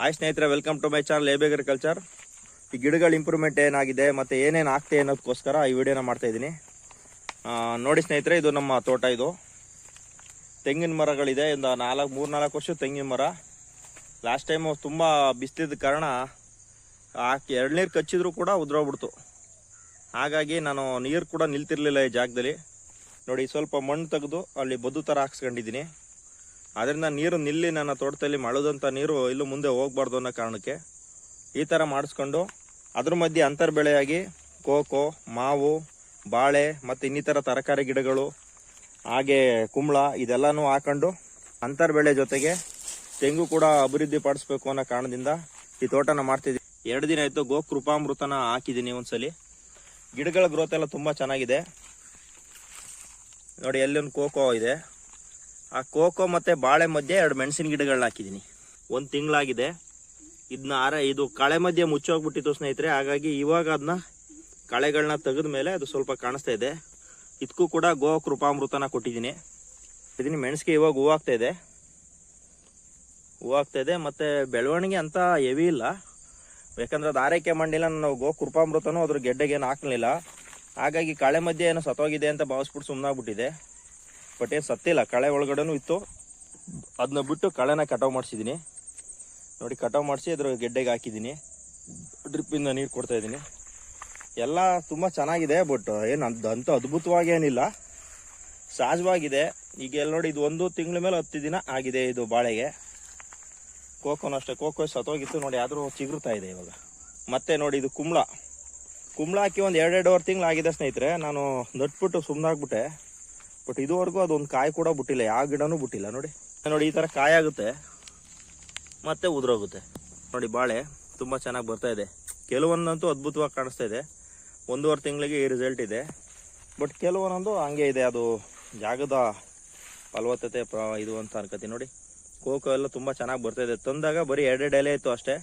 Hi ಸ್ನೇಹಿತರೆ welcome to my channel lab agriculture ಈ ಗಿಡಗಳ ಇಂಪ್ರೂವ್ಮೆಂಟ್ ಏನಾಗಿದೆ, ಮತ್ತು ಏನೇನು ಆಗ್ತಿದೆ ಅನ್ನೋದಕ್ಕೋಸ್ಕರ ಈ ವಿಡಿಯೋನ ಮಾಡ್ತಾ ಇದ್ದೀನಿ. ನೋಡಿ ಸ್ನೇಹಿತರೆ, ಇದು ನಮ್ಮ ತೋಟ ಇದು. ತೆಂಗಿನ ಮರಗಳಿದೆ, ಒಂದು ನಾಲ್ಕು ಮೂರು ನಾಲ್ಕು ವರ್ಷ ತೆಂಗಿನ ಮರ. ಲಾಸ್ಟ್ ಟೈಮು ತುಂಬ ಬಿಸಿಲಿದ್ದ ಕಾರಣ ಹಾಕಿ ನೀರು ಕಚ್ಚಿದ್ರು ಕೂಡ ಉದ್ರೋಗ್ಬಿಡ್ತು. ಹಾಗಾಗಿ ನಾನು ನೀರು ಕೂಡ ನಿಲ್ತಿರ್ಲಿಲ್ಲ ಈ ಜಾಗದಲ್ಲಿ. ನೋಡಿ, ಸ್ವಲ್ಪ ಮಣ್ಣು ತೆಗೆದು ಅಲ್ಲಿ ಬದು ಥರ ಹಾಕ್ಸ್ಕೊಂಡಿದ್ದೀನಿ. ಅದರಿಂದ ನೀರು ನಿಲ್ಲಿ ನನ್ನ ತೋಟದಲ್ಲಿ ಮಳೆದಂಥ ನೀರು ಇಲ್ಲೂ ಮುಂದೆ ಹೋಗ್ಬಾರ್ದು ಅನ್ನೋ ಕಾರಣಕ್ಕೆ ಈ ಥರ ಮಾಡಿಸ್ಕೊಂಡು ಅದ್ರ ಮಧ್ಯೆ ಅಂತರ್ ಬೆಳೆಯಾಗಿ ಕೋಕೋ, ಮಾವು, ಬಾಳೆ ಮತ್ತು ಇನ್ನಿತರ ತರಕಾರಿ ಗಿಡಗಳು, ಹಾಗೆ ಕುಂಬಳ ಇದೆಲ್ಲನೂ ಹಾಕೊಂಡು ಅಂತರ್ ಬೆಳೆ ಜೊತೆಗೆ ತೆಂಗು ಕೂಡ ಅಭಿವೃದ್ಧಿ ಪಡಿಸ್ಬೇಕು ಅನ್ನೋ ಕಾರಣದಿಂದ ಈ ತೋಟನ ಮಾಡ್ತಿದ್ದೀನಿ ಎರಡು ದಿನ ಆಯಿತು ಗೋ ಕೃಪಾಮೃತನ ಹಾಕಿದ್ದೀನಿ ಒಂದ್ಸಲಿ. ಗಿಡಗಳ ಗ್ರೋತ್ ಎಲ್ಲ ತುಂಬ ಚೆನ್ನಾಗಿದೆ. ನೋಡಿ ಎಲ್ಲೊಂದು ಕೋಕೋ ಇದೆ. ಆ ಕೋಕೋ ಮತ್ತೆ ಬಾಳೆ ಮಧ್ಯೆ ಎರಡು ಮೆಣಸಿನ ಗಿಡಗಳನ್ನ ಹಾಕಿದ್ದೀನಿ ಒಂದು ತಿಂಗಳಾಗಿದೆ. ಇದನ್ನ ಆರ, ಇದು ಕಳೆ ಮಧ್ಯೆ ಮುಚ್ಚೋಗ್ಬಿಟ್ಟಿತ್ತು ಸ್ನೇಹಿತರೆ. ಹಾಗಾಗಿ ಇವಾಗ ಅದನ್ನ ಕಳೆಗಳನ್ನ ತೆಗೆದ ಮೇಲೆ ಅದು ಸ್ವಲ್ಪ ಕಾಣಿಸ್ತಾ ಇದೆ. ಇದಕ್ಕೂ ಕೂಡ ಗೋ ಕೃಪಾಮೃತನ ಕೊಟ್ಟಿದ್ದೀನಿ. ಇದನ್ನು ಮೆಣಸಿಗೆ ಇವಾಗ ಹೂವಾಗ್ತಾ ಇದೆ. ಹೂವಾಗ್ತಾ ಇದೆ. ಮತ್ತು ಬೆಳವಣಿಗೆ ಅಂತ ಹೆವಿ ಇಲ್ಲ. ಯಾಕಂದ್ರೆ ಅದು ಆರೈಕೆ ಮಾಡಿಲ್ಲ ನಾವು ಗೋ ಕೃಪಾಮೃತನೂ ಅದ್ರ ಗೆಡ್ಡೆಗೇನು ಹಾಕಲಿಲ್ಲ. ಹಾಕ್ಲಿಲ್ಲ ಹಾಗಾಗಿ ಕಳೆ ಮಧ್ಯೆ ಏನೋ ಸತ್ತೋಗಿದೆ ಅಂತ ಭಾವಿಸ್ಬಿಟ್ಟು ಸುಮ್ಮನಾಗ್ಬಿಟ್ಟಿದೆ ಬಟ್ ಏನು ಸತ್ತಿಲ್ಲ ಕಳೆ ಒಳಗಡೆನೂ ಇತ್ತು. ಅದನ್ನ ಬಿಟ್ಟು ಕಳೆನ ಕಟಾವು ಮಾಡಿಸಿದ್ದೀನಿ ನೋಡಿ ಕಟಾವು ಮಾಡಿಸಿ ಅದ್ರ ಗೆಡ್ಡೆಗೆ ಹಾಕಿದ್ದೀನಿ ಡ್ರಿಪ್ಪಿಂದ ನೀರು ಕೊಡ್ತಾ ಇದ್ದೀನಿ ಎಲ್ಲ ತುಂಬ ಚೆನ್ನಾಗಿದೆ ಬಟ್ ಏನು ಅಂತ ಅದ್ಭುತವಾಗಿ ಏನಿಲ್ಲ. ಸಹಜವಾಗಿದೆ ಈಗ ಎಲ್ಲಿ ನೋಡಿ, ಇದು ಒಂದು ತಿಂಗಳ ಮೇಲೆ ಹತ್ತು ದಿನ ಆಗಿದೆ ಇದು ಬಾಳೆಗೆ. ಕೋಕೋನು ಅಷ್ಟೇ ಕೋಕೋ ಸತ್ತೋಗಿತ್ತು ನೋಡಿ, ಆದರೂ ಚಿಗುರ್ತಾ ಇದೆ ಇವಾಗ. ಮತ್ತೆ ನೋಡಿ, ಇದು ಕುಂಬಳ. ಕುಂಬಳ ಹಾಕಿ ಒಂದು ಎರಡೆರಡುವರೆ ತಿಂಗಳು ಆಗಿದೆ ಸ್ನೇಹಿತರೆ. ನಾನು ನಟ್ಬಿಟ್ಟು ಸುಮ್ಮನಾಗ್ಬಿಟ್ಟೆ ಬಟ್ ಇದುವರೆಗೂ ಅದೊಂದು ಕಾಯಿ ಕೂಡ ಬಿಟ್ಟಿಲ್ಲ. ಯಾವ ಗಿಡನೂ ಬಿಟ್ಟಿಲ್ಲ. ನೋಡಿ. ನೋಡಿ, ಈ ಥರ ಕಾಯಿ ಆಗುತ್ತೆ. ಮತ್ತೆ ಉದುರೋಗುತ್ತೆ. ನೋಡಿ, ಬಾಳೆ ತುಂಬ ಚೆನ್ನಾಗಿ ಬರ್ತಾ ಇದೆ. ಕೆಲವೊಂದಂತೂ ಅದ್ಭುತವಾಗಿ ಕಾಣಿಸ್ತಾ ಇದೆ. ಒಂದೂವರೆ ತಿಂಗಳಿಗೆ ಈ ರಿಸಲ್ಟ್ ಇದೆ. ಬಟ್ ಕೆಲವೊಂದೊಂದು ಹಂಗೆ ಇದೆ. ಅದು ಜಾಗದ ಫಲವತ್ತತೆ, ಪ್ರ, ಇದು ಅಂತ ಅನ್ಕತಿ ನೋಡಿ ಕೋಕೋ ಎಲ್ಲ ತುಂಬ ಚೆನ್ನಾಗಿ ಬರ್ತಾ ಇದೆ. ತಂದಾಗ ಬರೀ ಎರಡೆರಡು ಎಲೆ ಇತ್ತು ಅಷ್ಟೇ.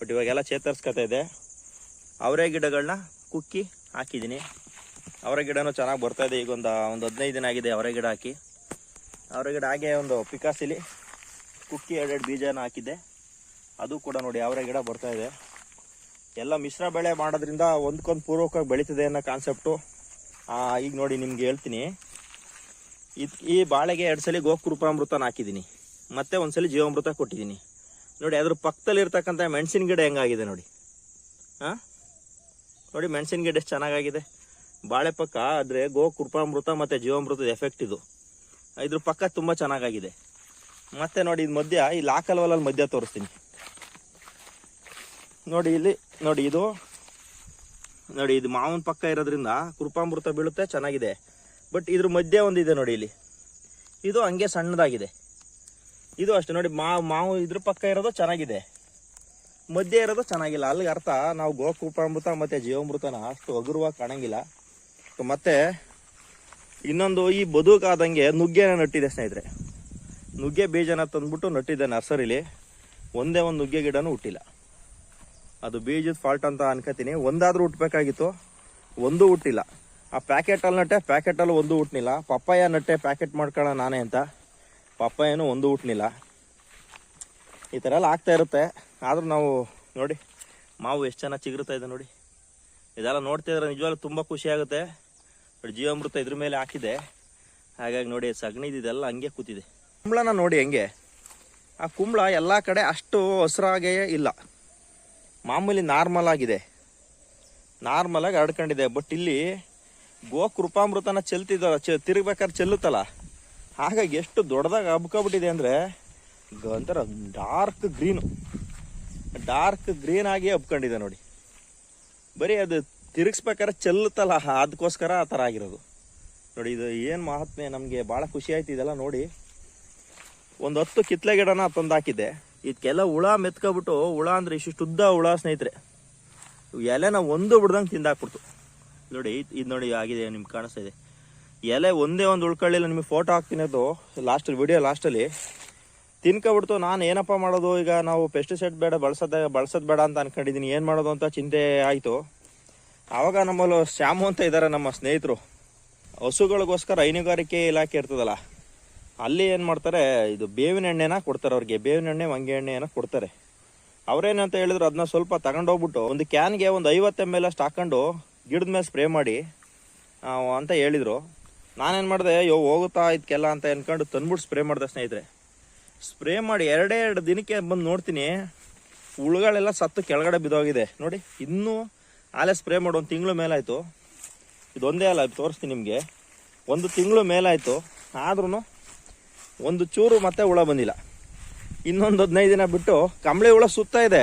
ಬಟ್ ಇವಾಗೆಲ್ಲ ಚೇತರಿಸ್ಕೊತಾ ಇದೆ. ಅವರೇ ಗಿಡಗಳನ್ನ ಕುಕ್ಕಿ ಹಾಕಿದ್ದೀನಿ. ಅವರ ಗಿಡನೂ ಚೆನ್ನಾಗಿ ಬರ್ತಾ ಇದೆ. ಈಗ ಒಂದು ಒಂದು ಹದಿನೈದು ದಿನ ಆಗಿದೆ ಅವರ ಗಿಡ ಹಾಕಿ. ಅವರ ಗಿಡ ಹಾಗೆ ಒಂದು ಪಿಕಾಸಿಲಿ ಕುಕ್ಕಿ ಎರಡೆರಡು ಬೀಜನ ಹಾಕಿದ್ದೆ. ಅದು ಕೂಡ ನೋಡಿ ಅವರ ಗಿಡ ಬರ್ತಾ ಇದೆ. ಎಲ್ಲ ಮಿಶ್ರ ಬೆಳೆ ಮಾಡೋದ್ರಿಂದ ಒಂದ್ಕೊಂದು ಪೂರ್ವಕವಾಗಿ ಬೆಳೀತದೆ ಅನ್ನೋ ಕಾನ್ಸೆಪ್ಟು ಈಗ ನೋಡಿ ನಿಮ್ಗೆ ಹೇಳ್ತೀನಿ. ಇದ್ ಈ ಬಾಳೆಗೆ ಎರಡು ಸಲ ಗೋಕೃಪಾಮೃತನ ಹಾಕಿದ್ದೀನಿ. ಮತ್ತೆ ಒಂದ್ಸಲಿ ಜೀವಾಮೃತ ಕೊಟ್ಟಿದ್ದೀನಿ. ನೋಡಿ ಅದ್ರ ಪಕ್ಕದಲ್ಲಿ ಇರ್ತಕ್ಕಂಥ ಮೆಣಸಿನ ಗಿಡ ಹೆಂಗಾಗಿದೆ ನೋಡಿ. ಹಾಂ ನೋಡಿ ಮೆಣಸಿನ ಗಿಡ ಎಷ್ಟು ಚೆನ್ನಾಗಾಗಿದೆ. ಬಾಳೆ ಪಕ್ಕ ಆದರೆ ಗೋ ಕೃಪಾಮೃತ ಮತ್ತು ಜೀವಾಮೃತದ ಎಫೆಕ್ಟ್ ಇದು. ಇದ್ರ ಪಕ್ಕ ತುಂಬ ಚೆನ್ನಾಗಾಗಿದೆ. ಮತ್ತೆ ನೋಡಿ ಇದು ಮಧ್ಯ, ಈ ಲಾಕಲ್ವಲಲ್ಲಿ ಮಧ್ಯ ತೋರಿಸ್ತೀನಿ. ನೋಡಿ ಇಲ್ಲಿ, ನೋಡಿ ಇದು. ನೋಡಿ ಇದು ಮಾವಿನ ಪಕ್ಕ ಇರೋದ್ರಿಂದ ಕೃಪಾಮೃತ ಬೀಳುತ್ತೆ, ಚೆನ್ನಾಗಿದೆ. ಬಟ್ ಇದ್ರ ಮಧ್ಯೆ ಒಂದಿದೆ ನೋಡಿ ಇಲ್ಲಿ. ಇದು ಹಂಗೆ ಸಣ್ಣದಾಗಿದೆ. ಇದು ಅಷ್ಟೇ, ನೋಡಿ ಮಾವು ಮಾವು ಇದ್ರ ಪಕ್ಕ ಇರೋದು ಚೆನ್ನಾಗಿದೆ. ಮಧ್ಯೆ ಇರೋದು ಚೆನ್ನಾಗಿಲ್ಲ. ಅಲ್ಲಿಗೆ ಅರ್ಥ, ನಾವು ಗೋಕೃಪಾಮೃತ ಮತ್ತು ಜೀವಾಮೃತನ ಅಷ್ಟು ಹಗುರವಾಗಿ ಕಾಣಂಗಿಲ್ಲ. ಮತ್ತೆ ಇನ್ನೊಂದು ಈ ಬದುಕಾದಂಗೆ ನುಗ್ಗೆನ ನಟ್ಟಿದೆ ಸ್ನೇಹಿತರೆ. ನುಗ್ಗೆ ಬೀಜನ ತಂದ್ಬಿಟ್ಟು ನಟ್ಟಿದ್ದೆ ನರ್ಸರಿಲಿ. ಒಂದೇ ಒಂದು ನುಗ್ಗೆ ಗಿಡನೂ ಹುಟ್ಟಿಲ್ಲ. ಅದು ಬೀಜದ ಫಾಲ್ಟ್ ಅಂತ ಅನ್ಕೋತೀನಿ. ಒಂದಾದ್ರೂ ಹುಟ್ಟಬೇಕಾಗಿತ್ತು ಒಂದು ಹುಟ್ಟಿಲ್ಲ. ಆ ಪ್ಯಾಕೆಟಲ್ಲಿ ನಟ್ಟೆ, ಪ್ಯಾಕೆಟಲ್ಲಿ ಒಂದು ಹುಟ್ಟನಿಲ್ಲ ಪಪ್ಪಾಯ ನಟ್ಟೆ, ಪ್ಯಾಕೆಟ್ ಮಾಡ್ಕೊಳ್ಳೋ ನಾನೇ ಅಂತ. ಪಪ್ಪಾಯನೂ ಒಂದು ಹುಟ್ಟನಿಲ್ಲ ಈ ಥರ ಎಲ್ಲ ಆಗ್ತಾ ಇರುತ್ತೆ. ಆದರೂ ನಾವು ನೋಡಿ, ಮಾವು ಎಷ್ಟು ಚೆನ್ನಾಗಿ ಚಿಗುರುತ್ತಾ ಇದೆ ನೋಡಿ. ಇದೆಲ್ಲ ನೋಡ್ತಿದ್ರೆ ನಿಜವಾಗ್ಲೂ ತುಂಬ ಖುಷಿ ಆಗುತ್ತೆ. ಜೀವಾಮೃತ ಇದ್ರ ಮೇಲೆ ಹಾಕಿದೆ. ಹಾಗಾಗಿ ನೋಡಿ ಸಗಣಿದಿದೆಲ್ಲ ಹಂಗೆ ಕೂತಿದೆ. ಕುಂಬಳನ ನೋಡಿ ಹೆಂಗೆ? ಆ ಕುಂಬಳ ಎಲ್ಲ ಕಡೆ ಅಷ್ಟು ಹಸ್ರಾಗೇ ಇಲ್ಲ. ಮಾಮೂಲಿ ನಾರ್ಮಲ್ ಆಗಿದೆ. ನಾರ್ಮಲ್ ಆಗಿ ಹರಡ್ಕೊಂಡಿದೆ, ಬಟ್ ಇಲ್ಲಿ ಗೋಕೃಪಾಮೃತನ ಕೃಪಾಮೃತನ ಚೆಲ್ತಿದ ಚ, ತಿರುಗ್ಬೇಕಾದ್ರೆ ಚೆಲ್ಲುತ್ತಲ್ಲ? ಹಾಗಾಗಿ ಎಷ್ಟು ದೊಡ್ಡದಾಗಿ ಹಬ್ಕೊಬಿಟ್ಟಿದೆ ಅಂದರೆ ಒಂಥರ ಡಾರ್ಕ್ ಗ್ರೀನು. ಡಾರ್ಕ್ ಗ್ರೀನ್ ಆಗಿ ಹಬ್ಕೊಂಡಿದೆ ನೋಡಿ. ಬರೀ ಅದು ತಿರುಗಿಸ್ಬೇಕಾದ್ರೆ ಚೆಲ್ಲುತ್ತಲ್ಲ ಅದಕ್ಕೋಸ್ಕರ ಆ ಥರ ಆಗಿರೋದು. ನೋಡಿ, ಇದು ಏನು ಮಹಾತ್ಮೆ, ನಮಗೆ ಭಾಳ ಖುಷಿ ಆಯ್ತು ಇದೆಲ್ಲ ನೋಡಿ. ಒಂದು ಹತ್ತು ಕಿತ್ಲೆ ಗಿಡನ ತಂದು ಹಾಕಿದ್ದೆ. ಇದಕ್ಕೆಲ್ಲ ಹುಳ ಮೆತ್ಕೊಬಿಟ್ಟು, ಹುಳ ಅಂದರೆ ಇಷ್ಟು ಉದ್ದ ಹುಳ ಸ್ನೇಹಿತರೆ. ಎಲೆನ ಒಂದು ಬಿಡ್ದಂಗೆ ತಿಂದಾಕ್ಬಿಡ್ತು ನೋಡಿ, ಇದು ನೋಡಿ ಆಗಿದೆ, ನಿಮ್ಗೆ ಕಾಣಿಸ್ತಾ ಇದೆ. ಎಲೆ ಒಂದೇ ಒಂದು ಉಳ್ಕೊಳ್ಳಿಲ್ಲ, ನಿಮಗೆ ಫೋಟೋ ಹಾಕ್ತಿನೋದು ಅದು. ಲಾಸ್ಟ್ ವಿಡಿಯೋ ಲಾಸ್ಟಲ್ಲಿ ತಿನ್ಕೊಬಿಡ್ತು, ನಾನು ಏನಪ್ಪ ಮಾಡೋದು ಈಗ? ನಾವು ಪೆಸ್ಟಿಸೈಡ್ ಬೇಡ, ಬಳಸೋದ ಬಳಸೋದು ಬೇಡ ಅಂತ ಅನ್ಕೊಂಡಿದ್ದೀನಿ ಏನು ಮಾಡೋದು ಅಂತ ಚಿಂತೆ ಆಯಿತು. ಆವಾಗ ನಮ್ಮಲ್ಲಿ ಶ್ಯಾಮು ಅಂತ ಇದ್ದಾರೆ ನಮ್ಮ ಸ್ನೇಹಿತರು. ಹಸುಗಳಿಗೋಸ್ಕರ ಹೈನುಗಾರಿಕೆ ಇಲಾಖೆ ಇರ್ತದಲ್ಲ, ಅಲ್ಲಿ ಏನು ಮಾಡ್ತಾರೆ, ಇದು ಬೇವಿನ ಎಣ್ಣೆನ ಕೊಡ್ತಾರೆ ಅವ್ರಿಗೆ. ಬೇವಿನ ಎಣ್ಣೆ ಹೊಂಗೆ ಎಣ್ಣೆನ ಕೊಡ್ತಾರೆ. ಅವ್ರೇನಂತ ಹೇಳಿದ್ರು ಅದನ್ನ ಸ್ವಲ್ಪ ತಗೊಂಡೋಗ್ಬಿಟ್ಟು ಒಂದು ಕ್ಯಾನ್ಗೆ ಒಂದು ಐವತ್ತು ಎಂ ಎಲ್ ಅಷ್ಟು ಹಾಕೊಂಡು ಗಿಡದ ಮೇಲೆ ಸ್ಪ್ರೇ ಮಾಡಿ ಅಂತ ಹೇಳಿದರು. ನಾನೇನು ಮಾಡಿದೆ ಯೋ ಹೋಗುತ್ತಾ ಇದಕ್ಕೆಲ್ಲ ಅಂತ ಅಂದ್ಕೊಂಡು ತಂದ್ಬಿಟ್ಟು ಸ್ಪ್ರೇ ಮಾಡಿದೆ ಸ್ನೇಹಿತರೆ. ಸ್ಪ್ರೇ ಮಾಡಿ ಎರಡೇ ಎರಡು ದಿನಕ್ಕೆ ಬಂದು ನೋಡ್ತೀನಿ. ಹುಳುಗಳೆಲ್ಲ ಸತ್ತು ಕೆಳಗಡೆ ಬಿದ್ದೋಗಿದೆ. ನೋಡಿ, ಇನ್ನೂ ಆಲೆ ಸ್ಪ್ರೇ ಮಾಡಿ ಒಂದು ತಿಂಗಳು ಮೇಲಾಯಿತು. ಇದೊಂದೇ ಅಲ್ಲ ತೋರಿಸ್ತೀನಿ ನಿಮಗೆ. ಒಂದು ತಿಂಗಳು ಮೇಲಾಯಿತು. ಆದ್ರೂ ಒಂದು ಚೂರು ಮತ್ತೆ ಹುಳ ಬಂದಿಲ್ಲ. ಇನ್ನೊಂದು ಹದಿನೈದು ದಿನ ಬಿಟ್ಟು ಕಂಬಳಿ ಹುಳ ಸುತ್ತ ಇದೆ.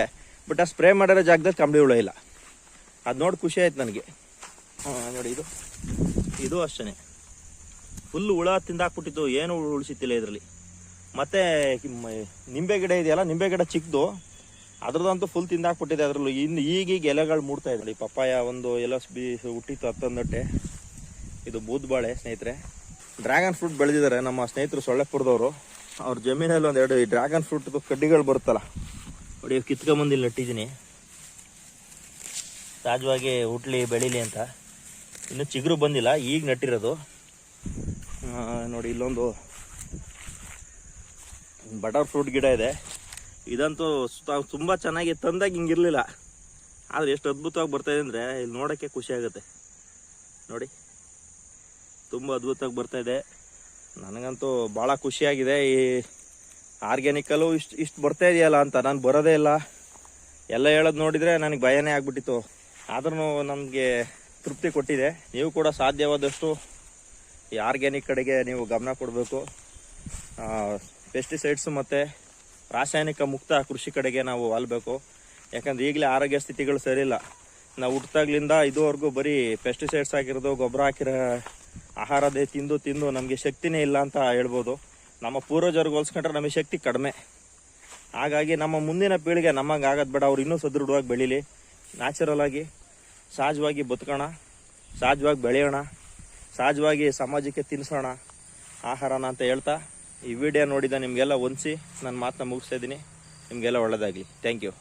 ಬಟ್ ಆ ಸ್ಪ್ರೇ ಮಾಡಿರೋ ಜಾಗದಲ್ಲಿ ಕಂಬಳಿ ಹುಳ ಇಲ್ಲ. ಅದು ನೋಡಿ ಖುಷಿ ಆಯ್ತು ನನಗೆ. ನೋಡಿ ಇದು. ಇದು ಅಷ್ಟೇ ಫುಲ್ ಹುಳ ತಿಂದಾಕ್ಬಿಟ್ಟಿತ್ತು. ಏನು ಉಳಿಸಿತ್ತಿಲ್ಲ ಇದರಲ್ಲಿ. ಮತ್ತೆ ನಿಂಬೆ ಗಿಡ ಇದೆಯಲ್ಲ, ನಿಂಬೆ ಗಿಡ ಚಿಕ್ಕದು ಅದ್ರದಂತೂ ಫುಲ್ ತಿಂದಾಕ್ಬಿಟ್ಟಿದೆ ಅದ್ರಲ್ಲೂ. ಇನ್ನು ಈಗೀಗ ಎಲೆಗಳು ಮೂಡ್ತಾ ಇದೆ. ನೋಡಿ ಪಪ್ಪಾಯ ಒಂದು ಎಲೆ ಬಿ ಹುಟ್ಟಿತ್ತು ಹತ್ತೊಂದಟ್ಟೆ ಇದು ಬೂದ್ಬಾಳೆ ಸ್ನೇಹಿತರೆ. ಡ್ರ್ಯಾಗನ್ ಫ್ರೂಟ್ ಬೆಳೆದಿದ್ದಾರೆ ನಮ್ಮ ಸ್ನೇಹಿತರು ಸೊಳ್ಳೆಪುರದವರು. ಅವ್ರ ಜಮೀನಲ್ಲಿ ಒಂದೆರಡು ಈ ಡ್ರ್ಯಾಗನ್ ಫ್ರೂಟ್ದು ಕಡ್ಡಿಗಳು ಬರುತ್ತಲ್ಲ. ನೋಡಿ ಇವ್ ನಟ್ಟಿದ್ದೀನಿ. ಸಹಜವಾಗಿ ಹುಟ್ಲಿ, ಬೆಳೀಲಿ ಅಂತ. ಇನ್ನು ಚಿಗುರು ಬಂದಿಲ್ಲ. ಈಗ ನಟ್ಟಿರೋದು. ನೋಡಿ, ಇಲ್ಲೊಂದು ಬಟರ್ ಫ್ರೂಟ್ ಗಿಡ ಇದೆ. ಇದಂತೂ ತುಂಬ ಚೆನ್ನಾಗಿ ತಂದಾಗ ಹಿಂಗಿರ್ಲಿಲ್ಲ ಆದ್ರೆ ಎಷ್ಟು ಅದ್ಭುತವಾಗಿ ಬರ್ತಾ ಇದೆ ಅಂದ್ರೆ ಇಲ್ಲಿ ನೋಡೋಕ್ಕೆ ಖುಷಿ ಆಗುತ್ತೆ. ನೋಡಿ. ತುಂಬ ಅದ್ಭುತವಾಗಿ ಬರ್ತಾ ಇದೆ. ನನಗಂತೂ ಭಾಳ ಖುಷಿಯಾಗಿದೆ ಈ ಆರ್ಗ್ಯಾನಿಕಲ್ಲೂ ಇಷ್ಟು ಇಷ್ಟು ಬರ್ತಾ ಇದೆಯಲ್ಲ ಅಂತ. ನಾನು ಬರೋದೇ ಇಲ್ಲ. ಎಲ್ಲ ಹೇಳೋದು ನೋಡಿದರೆ ನನಗೆ ಭಯನೇ ಆಗ್ಬಿಟ್ಟಿತ್ತು. ಆದ್ರೂ ನಮಗೆ ತೃಪ್ತಿ ಕೊಟ್ಟಿದೆ. ನೀವು ಕೂಡ ಸಾಧ್ಯವಾದಷ್ಟು ಈ ಆರ್ಗ್ಯಾನಿಕ್ ಕಡೆಗೆ ನೀವು ಗಮನ ಕೊಡಬೇಕು. ಪೆಸ್ಟಿಸೈಡ್ಸ್ ಮತ್ತು ರಾಸಾಯನಿಕ ಮುಕ್ತ ಕೃಷಿ ಕಡೆಗೆ ನಾವು ವಾಲ್ಬೇಕು. ಯಾಕಂದ್ರೆ ಈಗಲೇ ಆರೋಗ್ಯ ಸ್ಥಿತಿಗಳು ಸರಿಯಿಲ್ಲ. ನಾವು ಹುಟ್ಟಿದಾಗ್ಲಿಂದ ಇದುವರೆಗೂ ಬರೀ ಪೆಸ್ಟಿಸೈಡ್ಸ್ ಆಗಿರೋದು, ಗೊಬ್ಬರ ಹಾಕಿರೋ ಆಹಾರದೇ ತಿಂದು ತಿಂದು ನಮಗೆ ಶಕ್ತಿನೇ ಇಲ್ಲ ಅಂತ ಹೇಳ್ಬೋದು. ನಮ್ಮ ಪೂರ್ವಜರಿಗೆ ಹೋಲ್ಸ್ಕೊಂಡ್ರೆ ನಮಗೆ ಶಕ್ತಿ ಕಡಿಮೆ. ಹಾಗಾಗಿ ನಮ್ಮ ಮುಂದಿನ ಪೀಳಿಗೆ ನಮಗೆ ಆಗೋದು ಬೇಡ, ಅವ್ರು ಇನ್ನೂ ಸದೃಢವಾಗಿ ಬೆಳೀಲಿ. ನ್ಯಾಚುರಲ್ ಆಗಿ, ಸಹಜವಾಗಿ ಬದುಕೋಣ, ಸಹಜವಾಗಿ ಬೆಳೆಯೋಣ, ಸಹಜವಾಗಿ ಸಮಾಜಕ್ಕೆ ತಿನ್ನಿಸೋಣ ಆಹಾರನ ಅಂತ ಹೇಳ್ತಾ ಈ ವಿಡಿಯೋ ನೋಡಿದ ನಿಮಗೆಲ್ಲ ಹೊಂದಿಸಿ ನನ್ನ ಮಾತನ್ನ ಮುಗಿಸ್ತಾ ಇದ್ದೀನಿ. ನಿಮಗೆಲ್ಲ ಒಳ್ಳೆಯದಾಗಲಿ ಥ್ಯಾಂಕ್ ಯು